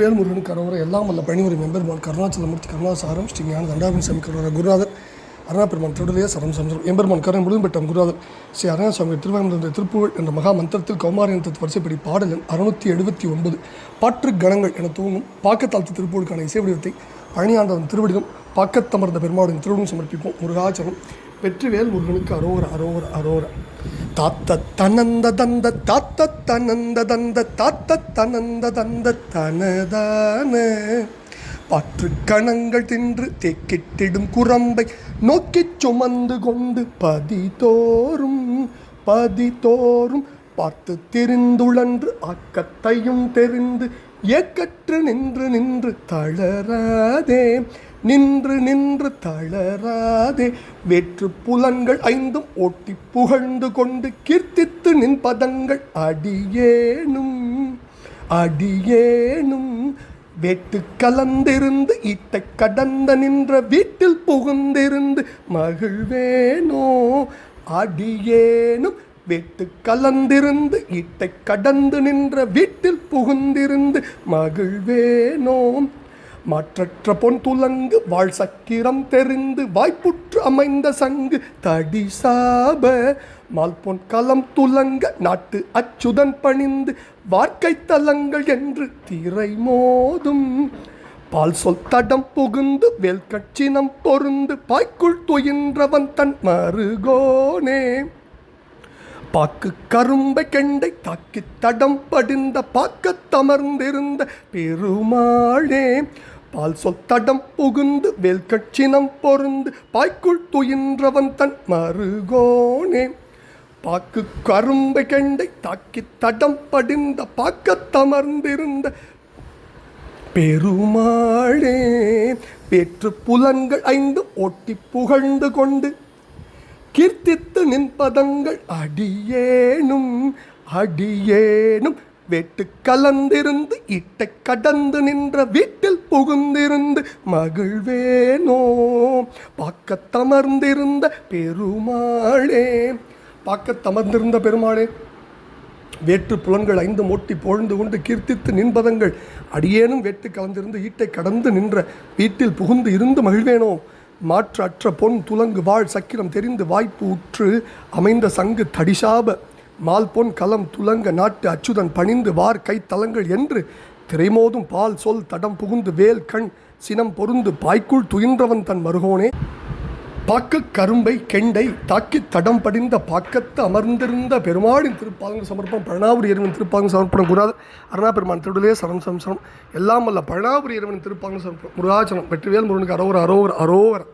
வேல்முருகன் கரோவர எல்லாம் வல்ல பணிவரி மெம்பெருமான் கருணாச்சலமூர்த்தி கருணாசாரம் ஸ்ரீ ஞான தண்டாபின் சாமி கரோர குருநாதர் அருணாபெருமான் திருடலையே சரம் சம்சரம் எம்பெருமான் கரண் முழும்பெட்டம் குருநாதர் ஸ்ரீ அருணாசாமி திருவாயூர் திருப்புகழ் என்ற மகா மந்திரத்தில் கௌமாரியன் வரிசைப்படி பாடல் எண் அறுநூற்றி எழுபத்தி ஒன்பது பாற்று கணங்கள் என தூங்கும் பாக்கத்தாழ்த்து திருப்பூருக்கான இசை வடிவத்தை பழனியாண்டவன் திருவடிலும் பாக்கத்தமர்ந்த பெருமாளின் திருவிடும் சமர்ப்பிப்போம். முருகாச்சரம் வெற்றிவேல் முருகனுக்கு அரோர அரோர அரோர தாத்த தனந்த தந்த தாத்த தனந்த தந்த தாத்த தனந்த தந்த தனதான. பற்று கணங்கள் தின்று தேக்கிட்டிடும் குரம்பை நோக்கி சுமந்து கொண்டு பதிதோறும் பதிதோறும் பார்த்து தெரிந்துழன்று ஆக்கத்தையும் தெரிந்து ஏக்கற்று நின்று நின்று தளராதே நின்று நின்று தளராதே. வெற்று புலன்கள் ஐந்தும் ஓட்டி புகழ்ந்து கொண்டு கீர்த்தித்து நின் பதங்கள் அடியேனும் அடியேனும். வெட்டு கலந்திருந்து இட்ட கடந்த நின்ற வீட்டில் புகுந்திருந்து மகிழ்வேனோ அடியேனும். வேட்டு கலந்திருந்து ஈட்டை கடந்து நின்ற வீட்டில் புகுந்திருந்து மகிழ்வேனோம். மாற்றற்ற பொன் துலங்கு வாழ் சக்கிரம் தெரிந்து வாய்ப்புற்று அமைந்த சங்கு தடி சாப. மால்பொன் கலம் துலங்க நாட்டு அச்சுதன் பணிந்து வார்க்கை தலங்கள் என்று திரை மோதும். பால் சொல் தடம் புகுந்து வேல் கட்சினம் பொருந்து பாய்க்குள் துயின்றவன் தன் மருகோனே. பாக்கு கரும்பை கெண்டை தாக்கி தடம் படிந்த பாக்கத் தமர்ந்திருந்த பெருமாளே. பால் சொல் தடம் புகுந்து வேல் கட்சினம் பொருந்து பாய்க்குள் துயின்றவன் தன் மருகோனே. பாக்கு கரும்பை கெண்டை தாக்கி தடம் படிந்த பாக்க தமர்ந்திருந்த பெருமாளே. பெற்று புலன்கள் ஐந்து ஓட்டி புகழ்ந்து கொண்டு கீர்த்தித்து நின் பதங்கள் அடியேனும் அடியேனும். வெட்டு கலந்திருந்து இட்டை கடந்து நின்ற வீட்டில் புகுந்திருந்து மகிழ்வேனோ? பக்கத்தமர்ந்திருந்த பெருமாளே பக்கத்தமர்ந்திருந்த பெருமாளே. வேற்று புலன்கள் ஐந்து மோட்டி பொழுந்து கொண்டு கீர்த்தித்து நின்பதங்கள் அடியேனும் வேட்டு கலந்திருந்து ஈட்டை கடந்து நின்ற வீட்டில் புகுந்து இருந்து மகிழ்வேனோ? மாற்றற்ற பொன் துலங்கு வாழ் சக்கிரம் தெரிந்து வாய்ப்பு உற்று அமைந்த சங்கு தடிசாப மால் பொன் கலம் துலங்க நாட்டு அச்சுதன் பணிந்து வார் கை தலங்கள் என்று திரைமோதும் பால் சொல் தடம் புகுந்து வேல் கண் சினம் பொருந்து பாய்க்குள் துயின்றவன் தன் மருகோனே. பாக்க கரும்பை கெண்டை தாக்கி தடம் படிந்த பாக்கத்து அமர்ந்திருந்த பெருமாளின் திருப்பாங்க சமர்ப்பம் பழனாபுரி இறைவன் திருப்பாங்க சமர்ப்பணம் குருநாதர் அருணா பெருமான் திருடலே சரம் சம்சரம் எல்லாம் அல்ல பழனாபுரி இறைவன் திருப்பாங்க சமர்ப்பணம் முருகாச்சனம் வெற்றிவேல் முருகனுக்கு அரோவர் அரோவர் அரோவர்